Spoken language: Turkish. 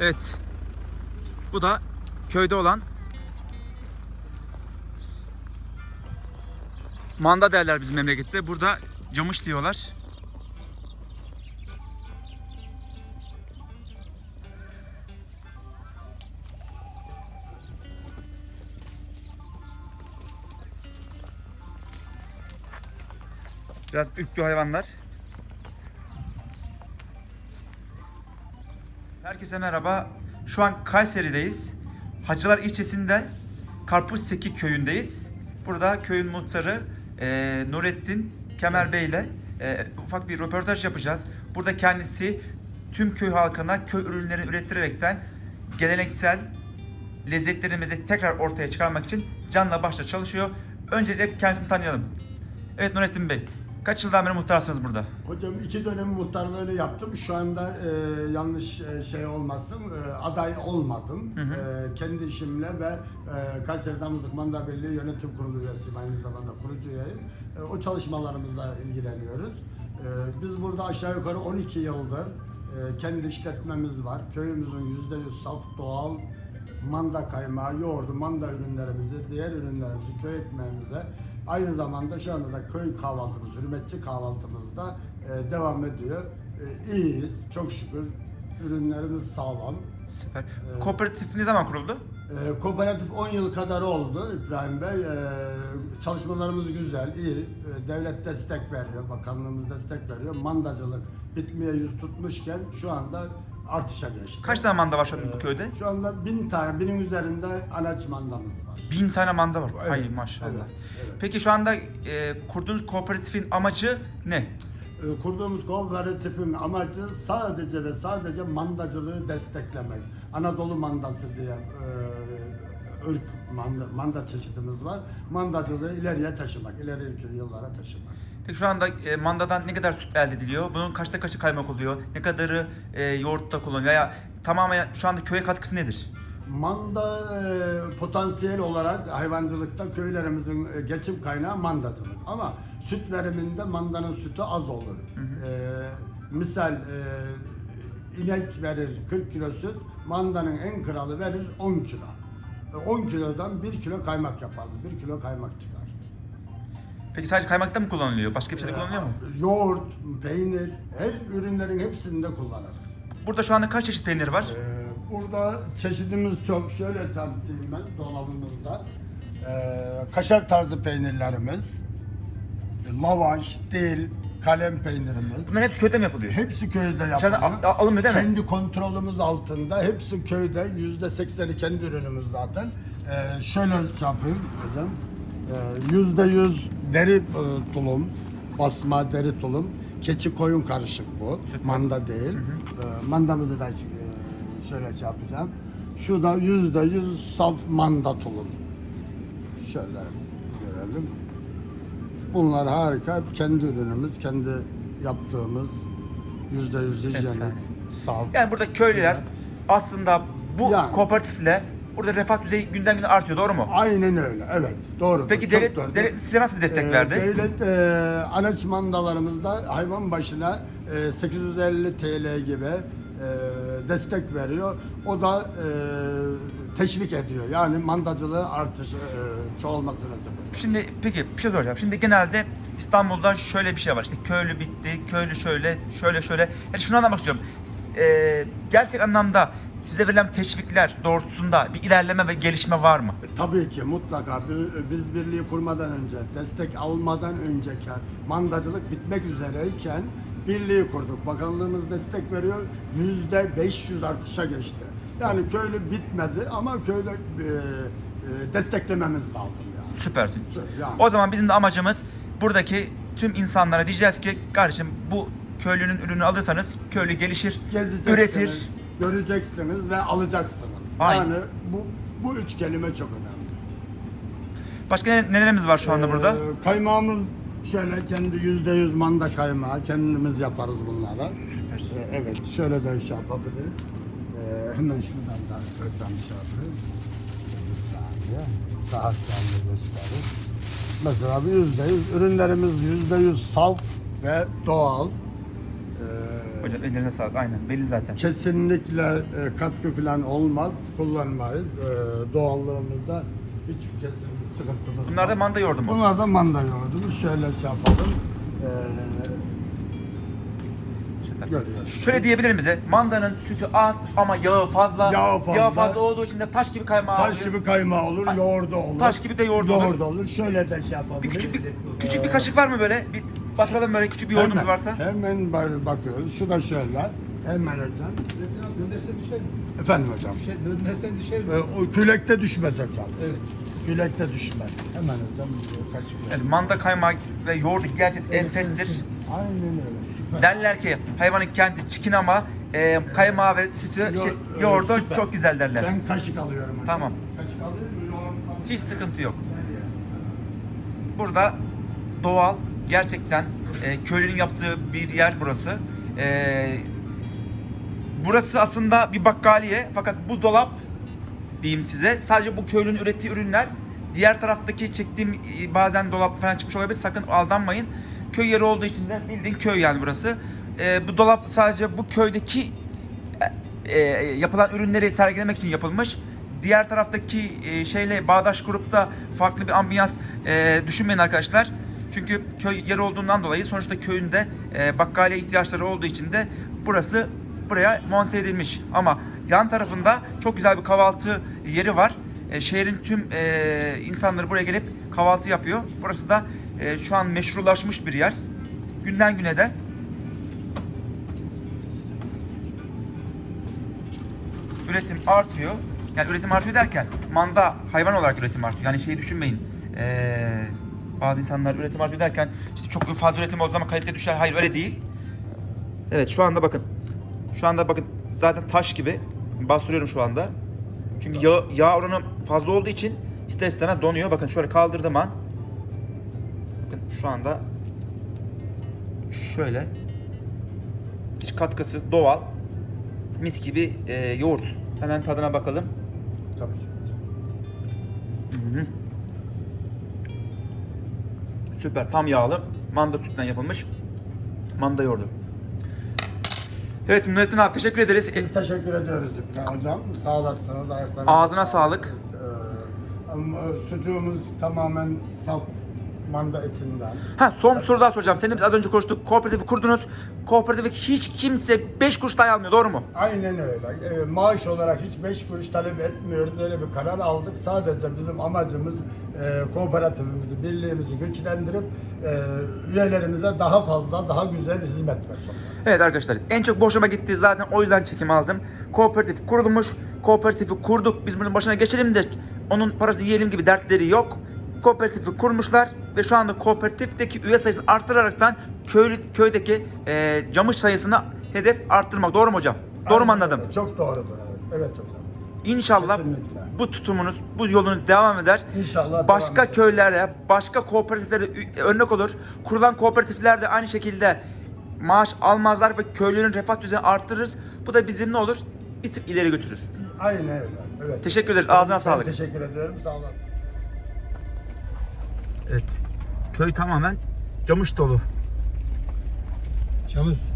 Evet. Bu da köyde olan manda derler bizim memlekette. Burada camış diyorlar. Biraz ürktü hayvanlar. Herkese merhaba. Şu an Kayseri'deyiz. Hacılar ilçesinde Karpuzseki köyündeyiz. Burada köyün muhtarı e, Nurettin Kemer Bey ile e, ufak bir röportaj yapacağız. Burada kendisi tüm köy halkına köy ürünleri ürettirerekten geleneksel lezzetlerimizi tekrar ortaya çıkarmak için canla başla çalışıyor. Öncelikle kendisini tanıyalım. Evet Nurettin Bey, kaç yıldan beri muhtarsınız burada? Hocam iki dönem muhtarlığını yaptım. Şu anda e, yanlış e, şey olmasın, e, aday olmadım. E, kendi işimle ve e, Kayseri Damızlık Manda Birliği Yönetim Kurulu üyesiyim. Aynı zamanda kurucu üyeyim. E, o çalışmalarımızla ilgileniyoruz. E, biz burada aşağı yukarı 12 yıldır e, kendi işletmemiz var. Köyümüzün %100 saf doğal manda kaymağı, yoğurdu, manda ürünlerimizi, diğer ürünlerimizi, köy ekmeğimize aynı zamanda şu anda da köy kahvaltımız, hürmetçi kahvaltımızda e, devam ediyor. E, iyiyiz, çok şükür. Ürünlerimiz sağlam. Süper. Kooperatif ne zaman kuruldu? E, kooperatif 10 yıl kadar oldu İbrahim Bey. E, çalışmalarımız güzel, iyi. E, devlet destek veriyor, bakanlığımız destek veriyor. Mandacılık bitmeye yüz tutmuşken şu anda artışa geçti. Kaç tane manda var şu an bu köyde? Şu anda bin tane, binin üzerinde anaç mandamız var. Bin tane manda var. Evet, Hay maşallah. evet, evet. Peki şu anda e, kurduğunuz kooperatifin amacı ne? Ee, Kurduğumuz kooperatifin amacı sadece ve sadece mandacılığı desteklemek. Anadolu mandası diye e, ırk manda, manda çeşidimiz var. Mandacılığı ileriye taşımak, ileriki yıllara taşımak. Peki şu anda e, mandadan ne kadar süt elde ediliyor? Bunun kaçta kaçı kaymak oluyor? Ne kadarı e, yoğurtta kullanılıyor? Ya tamamen şu anda köye katkısı nedir? Manda e, potansiyel olarak hayvancılıkta köylerimizin e, geçim kaynağı mandacılık. Ama süt veriminde mandanın sütü az olur. E, misal e, inek verir 40 kilo süt, mandanın en kralı verir 10 kilo. E, 10 kilodan 1 kilo kaymak yaparız, 1 kilo kaymak çıkar. Peki sadece kaymakta mı kullanılıyor? Başka bir şeyde kullanılıyor mu? Yoğurt, peynir, her ürünlerin hepsinde kullanırız. Burada şu anda kaç çeşit peynir var? Ee, burada çeşidimiz çok. Şöyle tanıtayım ben dolabımızda. Ee, kaşar tarzı peynirlerimiz, lavaş, dil, kalem peynirimiz. Bunların hepsi köyde mi yapılıyor? Hepsi köyde Dışarıdan yapılıyor. al- al- alınmıyor değil mi? Kendi kontrolümüz altında. Hepsi köyde. Yüzde sekseni kendi ürünümüz zaten. Ee, şöyle yapayım hocam. Ee, Yüzde yüz deri e, tulum, basma deri tulum. Keçi koyun karışık bu. Manda değil. Ee, mandamızı da e, şöyle şey yapacağım. Şu da yüzde yüz saf manda tulum. Şöyle görelim. Bunlar harika. Kendi ürünümüz, kendi yaptığımız yüzde yüz hijyenik, saf. Yani burada köylüler aslında bu Yani. kooperatifle burada refah düzeyi günden güne artıyor doğru mu? Aynen öyle. Evet. Doğru. Peki devlet, devlet size nasıl bir destek Ee, verdi? Devlet e, anaç mandalarımızda hayvan başına e, 850 TL gibi e, destek veriyor. O da e, teşvik ediyor. Yani mandacılığı artış e, çoğalmasına sebep. Şimdi peki bir şey soracağım. Şimdi genelde İstanbul'da şöyle bir şey var. İşte köylü bitti, köylü şöyle, şöyle şöyle. Yani şunu anlamak istiyorum. S- e, gerçek anlamda size verilen teşvikler doğrultusunda bir ilerleme ve gelişme var mı? E, Tabii ki mutlaka biz birliği kurmadan önce, destek almadan önceki mandacılık bitmek üzereyken birliği kurduk. Bakanlığımız destek veriyor. Yüzde 500 artışa geçti. Yani köylü bitmedi ama köylü e, e, desteklememiz lazım yani. Süpersin. Yani. O zaman bizim de amacımız buradaki tüm insanlara diyeceğiz ki kardeşim bu köylünün ürünü alırsanız köylü gelişir, üretir. Göreceksiniz ve alacaksınız. Aynen. Yani bu bu üç kelime çok önemli. Başka ne- nelerimiz var şu anda Ee, burada? Kaymağımız şöyle kendi yüzde yüz manda kaymağı kendimiz yaparız bunlara. Ee, evet şöyle de şey yapabiliriz. Ee, hemen şuradan da öten şey yapayım. Bir saniye. Daha canlı gösterir. Mesela bir yüzde yüz ürünlerimiz yüzde yüz saf ve doğal. Ee, Hocam ellerine sağlık. Aynen belli zaten. kesinlikle e, katkı falan olmaz. Kullanmayız. Ee, doğallığımızda hiç kesin sıkıntımız Bunlar da manda yoğurdu mu? Bunlar da manda yoğurdu. Şöyle şey yapalım. Görüyoruz. Şöyle diyebilir miyiz? Mandanın sütü az ama yağı fazla. Yağı fazla. Yağı fazla olduğu için de taş gibi kaymağı Taş gibi kaymağı olur, Ay, yoğurdu olur. taş gibi de yoğurdu olur. Yoğurdu olur. Şöyle de şey yapabiliriz. Bir küçük bir, küçük bir kaşık var mı böyle? Bir batıralım böyle küçük bir yoğurdumuz hemen, varsa. Hemen ba- bakıyoruz. Şu da şöyle. Hemen hocam. Dönerse düşer mi? Efendim hocam. Şey, dönersen düşer mi? Ee, o külekte düşmez hocam. Evet. Külekte düşmez. Hemen hocam kaşık. Evet, manda kaymağı ve yoğurdu gerçekten enfestir. Aynen öyle. Süper. Derler ki hayvanın kendi çikin ama e, kaymağı ve sütü, Yo- şey, e, yoğurdu süper. çok güzel derler. Ben kaşık alıyorum hocam. Tamam. Kaşık yoğurt alıyorum. Hiç sıkıntı yok. Burada doğal, gerçekten e, köylünün yaptığı bir yer burası. E, burası aslında bir bakkaliye fakat bu dolap diyeyim size sadece bu köylünün ürettiği ürünler. Diğer taraftaki çektiğim e, bazen dolap falan çıkmış olabilir. Sakın aldanmayın. Köy yeri olduğu için de bildiğin köy yani burası. E, bu dolap sadece bu köydeki e, yapılan ürünleri sergilemek için yapılmış. Diğer taraftaki e, şeyle bağdaş kurup da farklı bir ambiyans e, düşünmeyin arkadaşlar. Çünkü köy yeri olduğundan dolayı sonuçta köyünde e, bakkaliye ihtiyaçları olduğu için de burası buraya monte edilmiş. Ama yan tarafında çok güzel bir kahvaltı yeri var. E, şehrin tüm e, insanları buraya gelip kahvaltı yapıyor. Burası da e, şu an meşrulaşmış bir yer. Günden güne de üretim artıyor. Yani üretim artıyor derken manda hayvan olarak üretim artıyor. Yani şeyi düşünmeyin. Ee, bazı insanlar üretim artıyor derken işte çok fazla üretim olduğu zaman kalite düşer. Hayır öyle değil. Evet şu anda bakın. Şu anda bakın zaten taş gibi bastırıyorum şu anda. Çünkü yağ, yağ oranı fazla olduğu için ister istemez donuyor. Bakın şöyle kaldırdığım an bakın şu anda şöyle hiç katkısız doğal mis gibi e, yoğurt. Hemen tadına bakalım. Süper tam yağlı. Manda sütünden yapılmış. Manda yoğurdu. Evet Nurettin abi teşekkür ederiz. Biz teşekkür ediyoruz İbrahim hocam. Sağ olasınız. Ayaklarınıza Ağzına sağlık. Ee, ama sütümüz tamamen saf manda etinden. Ha son soru daha soracağım. Seninle biz az önce konuştuk. Kooperatifi kurdunuz. Kooperatifi hiç kimse 5 kuruş dahi almıyor. Doğru mu? Aynen öyle. Ee, maaş olarak hiç 5 kuruş talep etmiyoruz. Öyle bir karar aldık. Sadece bizim amacımız e, kooperatifimizi, birliğimizi güçlendirip e, üyelerimize daha fazla, daha güzel hizmet vermek. Evet arkadaşlar en çok boşuma gitti zaten o yüzden çekim aldım. Kooperatif kurulmuş. Kooperatifi kurduk. Biz bunun başına geçelim de onun parasını yiyelim gibi dertleri yok. Kooperatifi kurmuşlar ve şu anda kooperatifteki üye sayısını arttıraraktan köy, köydeki e, camış sayısını hedef arttırmak. Doğru mu hocam? Doğru mu Aynen anladım? öyle. Çok doğrudur. Evet, evet hocam. İnşallah Kesinlikle. bu tutumunuz, bu yolunuz devam eder. İnşallah devam Başka eder. köylerde, başka kooperatiflerde ü- örnek olur. Kurulan kooperatifler de aynı şekilde maaş almazlar ve köylünün refah düzeyini arttırırız. Bu da bizim ne olur? Bir tık ileri götürür. Aynen öyle. Evet. Teşekkür ederiz. Ağzına Ben sağlık. teşekkür ediyorum. Sağ olasın. Evet. Köy tamamen camış dolu. Çamız